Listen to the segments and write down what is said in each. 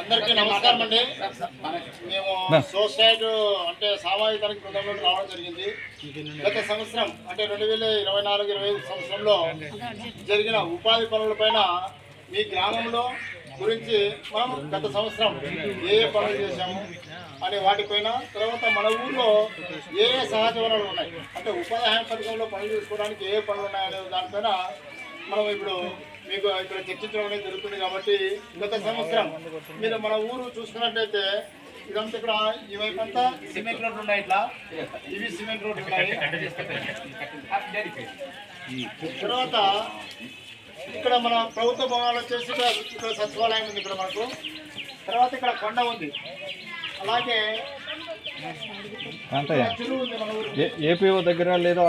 అందరికీ నమస్కారం అండి. మేము సోసైడ్ అంటే సామాజికానికి బృందంలో రావడం జరిగింది. గత సంవత్సరం అంటే రెండు వేల ఇరవై నాలుగు ఇరవై ఐదు సంవత్సరంలో జరిగిన ఉపాధి పనులపైన మీ గ్రామంలో గురించి మనం గత సంవత్సరం ఏ ఏ పనులు చేశాము అనే వాటిపైన తర్వాత మన ఊర్లో ఏ ఏ సహజ వనరులు ఉన్నాయి? అంటే ఉపాధి హామీ పథకంలో పనులు చేసుకోవడానికి ఏ ఏ పనులు ఉన్నాయనే దానిపైన మనం ఇప్పుడు మీకు ఇక్కడ చర్చించడం అనేది జరుగుతుంది కాబట్టి గత సంవత్సరం మీరు మన ఊరు చూసుకున్నట్టయితే ఇదంతా ఇక్కడ ఈ వైపు అంతా సిమెంట్ రోడ్లు ఉన్నాయి ఇట్లా. ఇవి సిమెంట్ రోడ్లు ఉన్నాయి. తర్వాత ఇక్కడ మన ప్రభుత్వ భవనాలు వచ్చేసి ఇక్కడ సచివాలయం ఉంది ఇక్కడ మనకు. తర్వాత ఇక్కడ కొండ ఉంది. అలాగే కాంతయ్య చెరువు ఉంది మన ఊరు. ఏ- ఏపీఓ దగ్గర లేదా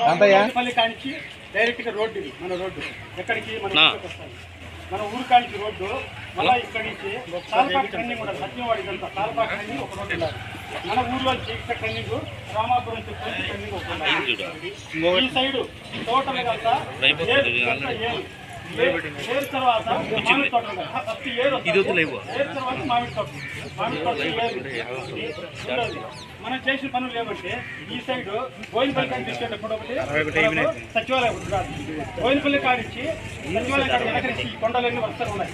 కాంతయ్య పల్లి కానించి డైరెక్ట్గా రోడ్డు మన రోడ్డు. ఎక్కడికి మన వస్తాయి. మన ఊరు కానించి రోడ్డు మళ్ళీ ఇక్కడి నుంచి ట్రెండింగ్ కూడా సత్యవాడి ఇదంతా ట్రెండింగ్ ఒక రోడ్డు ఉండాలి. మన ఊర్లో ఇక్కడ ట్రెండింగ్ రామాపురం చెప్పి ట్రెండింగ్ ఒక ఉండాలి. ఈ సైడ్ టోటల్గా అంతా ఏరు, అంతా ఏరు. తర్వాత మామిడి తోట. ఫస్ట్ ఏరు వస్తుంది. ఏరు తర్వాత మామిడి తోట. మామిడి తోట ఏరు. ఉండదు. మనం చేసిన పనులు ఏమంటే ఈ సైడ్ బోయినపల్లి కాడి తీసుకెళ్ళినప్పుడు ఒకటి సచివాలయం ఉంది. కాదు. బోయినపల్లి కాడిచ్చి సచివాలయం కాడి వెనకరించి ఈ కొండలన్నీ వరుసగా ఉన్నాయి.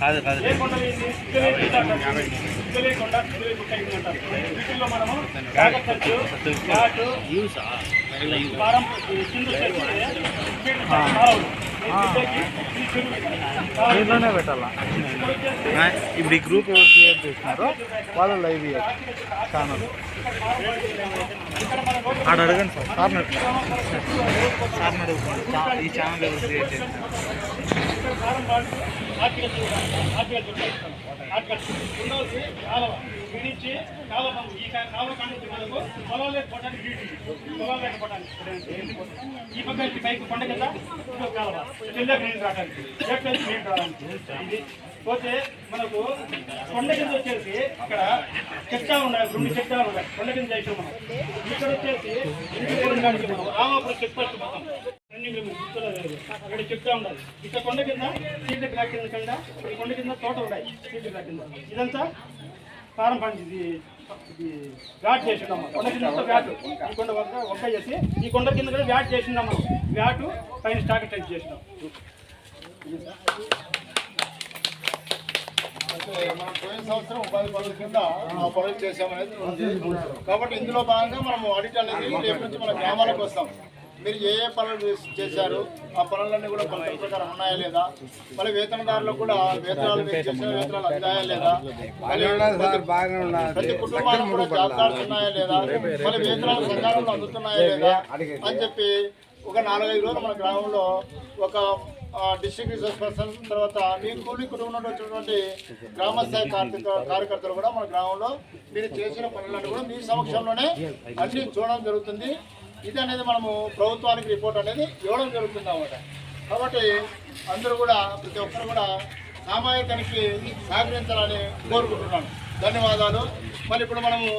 ఏ కొండలు ఇది? సిద్ధలే గుట్ట అంటారు. సిద్ధలే కొండ సిద్ధలే గుట్ట ఇది అంటారు. వీటిల్లో మనము కాకతచ్చు ఘాటు సింధు చెట్టు దీంట్లోనే పెట్టాలా? ఇప్పుడు ఈ గ్రూప్ ఎవరు క్రియేట్ చేసినారో వాళ్ళు లైవ్ ఛానల్ ఆడ అడగండి సార్. సార్ సార్ అడుగుతాను. ఈ ఛానల్ ఎవరు క్రియేట్ చేసినారు క్షీణించి కారం ఈ కా- కాలువ మనకు పొలాలకు పోవడానికి వీలు ఉంది. పొలాలకు ఈ పక్క నుంచి పైకి కొండ కింద ఇంకో కిందకి నీళ్ళు రావడానికి. లెఫ్ట్ నీళ్ళు రావడానికి. ఇది పోతే మనకు కొండ కింద వచ్చేసి అక్కడ చెట్టాలు ఉన్నాయి రెండు చెట్టాలు ఉన్నాయి కొండ కింద చేసాం మనం ఇక్కడ వచ్చేసి ఇంటి కాడికి మనం రామాపురం చెక్ పోస్ట్ మొత్తం రన్నింగ్ రూమ్ గుర్తులేదు. ఇక్కడ చెప్తా ఉండాలి ఇక్కడ కొండ కింద సీట్ బ్లాక్ కింద కింద ఈ కొండ కింద తోట ఉన్నాయి సీట్ బ్లాక్ కింద ఇదంతా కారం పండు ఇది ఇది వ్యాట్ చేసినాము కొండ కింద వ్యాట్. ఈ కొండ వద్ద వంక చేసి ఈ కొండ కింద కూడా వ్యాట్ చేసినాం వ్యాటు పైన స్టాక్ టైప్ చేసినాం. అయితే మనం పోయిన సంవత్సరం ఉపాధి పనుల కింద ఆ చేసామనేది కాబట్టి ఇందులో భాగంగా మనం ఆడిట్ అనేది రేపు నుంచి మన గ్రామాలకు వస్తాం. మీరు ఏ ఏ పనులు చేశారు? ఆ పనులన్నీ కూడా కొలతల ప్రకారం ఉన్నాయా లేదా? మళ్ళీ వేతనదారులకు కూడా వేతనాలు మీరు చేసిన వేతనాలు అందాయా లేదా? ప్రతి కుటుంబానికి కూడా జాబ్ కార్డ్స్ ఉన్నాయా లేదా? మళ్ళీ వేతనాలు సకాలంలో అందుతున్నాయా లేదా? అని చెప్పి ఒక నాలుగైదు రోజులు మన గ్రామంలో ఒక డిస్ట్రిక్ట్ రిసోర్స్ పర్సన్ తర్వాత మీ కూలి కుటుంబం నుండి వచ్చినటువంటి గ్రామస్థాయి కార్మిక కార్యకర్తలు కూడా మన గ్రామంలో మీరు చేసిన పనులన్నీ కూడా మీ సమక్షంలోనే అన్ని చూడడం జరుగుతుంది. ఇది అనేది మనము ప్రభుత్వానికి రిపోర్ట్ అనేది ఇవ్వడం జరుగుతుంది అన్నమాట కాబట్టి అందరూ కూడా ప్రతి ఒక్కరు కూడా సామాజికానికి సహకరించాలని కోరుకుంటున్నాను. ధన్యవాదాలు. మరి ఇప్పుడు మనము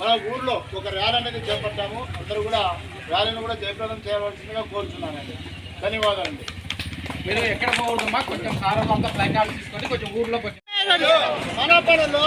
మన ఊర్లో ఒక ర్యాలీ అనేది చేపట్టాము. అందరూ కూడా ర్యాలీని కూడా జయప్రదం చేయవలసిందిగా కోరుతున్నానండి ధన్యవాదాలండి. మీరు ఎక్కడ పోకూడదమ్మా కొంచెం సారం అంతా ప్లకార్డ్ తీసుకొని కొంచెం వచ్చి మన పనులు.